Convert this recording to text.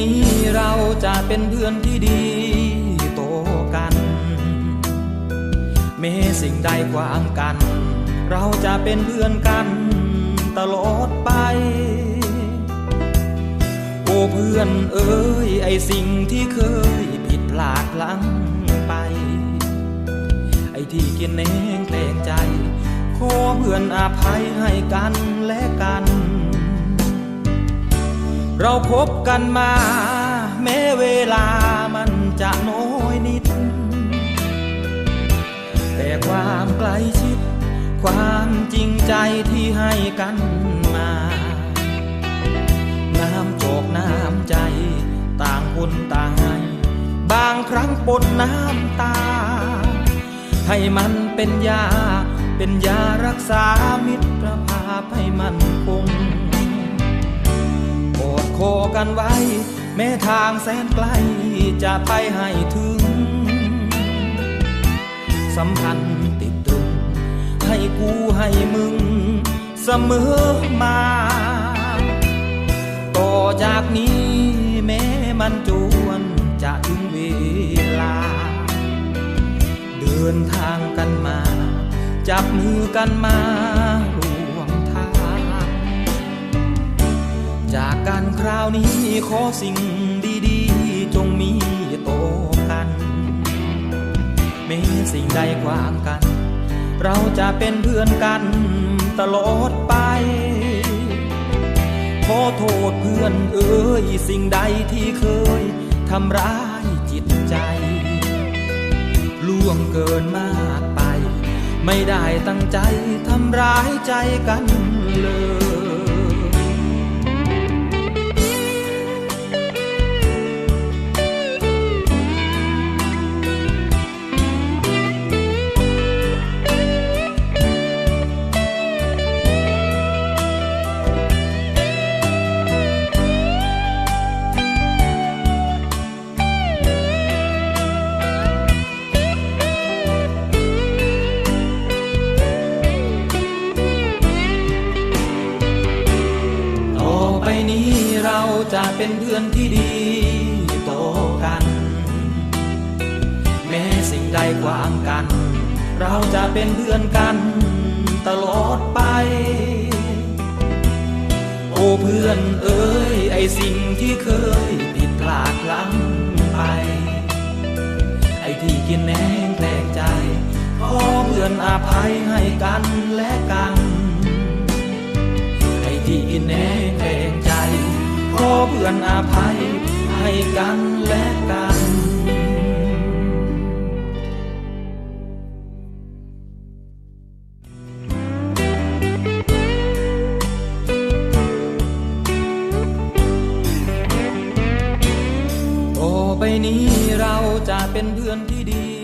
นี้เราจะเป็นเพื่อนที่ดีโตกัน เมสิ่งใดกว้างกัน เราจะเป็นเพื่อนกันตลอดไป โอ้เพื่อนเอ้ยไอสิ่งที่เคยผิดพลาดลังไป ไอที่กินเองแกลงใจ ขอเพื่อนอาภัยให้กันและกัน เราคบกันมา แม้เวลามันจะน้อยนิด แต่ความใกล้ชิด ความจริงใจที่ให้กันมา น้ำโจกน้ำใจ ต่างคนต่างให้บางครั้งปนน้ำตา ให้มันเป็นยา เป็นยารักษามิตรภาพให้มันคง กันไว้ แม้ทางแสนไกลจะไปให้ถึง สัมพันธ์ติดตรึง ให้กูให้มึง เสมอมา ต่อจากนี้แม้มันจวนจะถึงเวลา เดินทางกันมา จับมือกันมา จากการคราวนี้ขอสิ่งดีๆ จงมีโตกันแม้สิ่งใดกว้างกัน เราจะเป็นเพื่อนกันตลอดไป ขอโทษเพื่อนเอ้ยสิ่งใดที่เคยทำร้ายจิตใจ ล่วงเกินมากไป ไม่ได้ตั้งใจทำร้ายใจกันเลย จะเป็นเพื่อนที่ดีต่อกัน แม้สิ่งใดกวางกัน เราจะเป็นเพื่อนกันตลอดไป โอ้เพื่อนเอ้ยไอสิ่งที่เคยผิดพลาดลั้งไป ไอที่กินแหนงแกล้งใจขอเพื่อนอภัยให้กันและกัน เพื่อนอภัยให้กันและกันต่อไปนี้เราจะเป็นเพื่อนที่ดี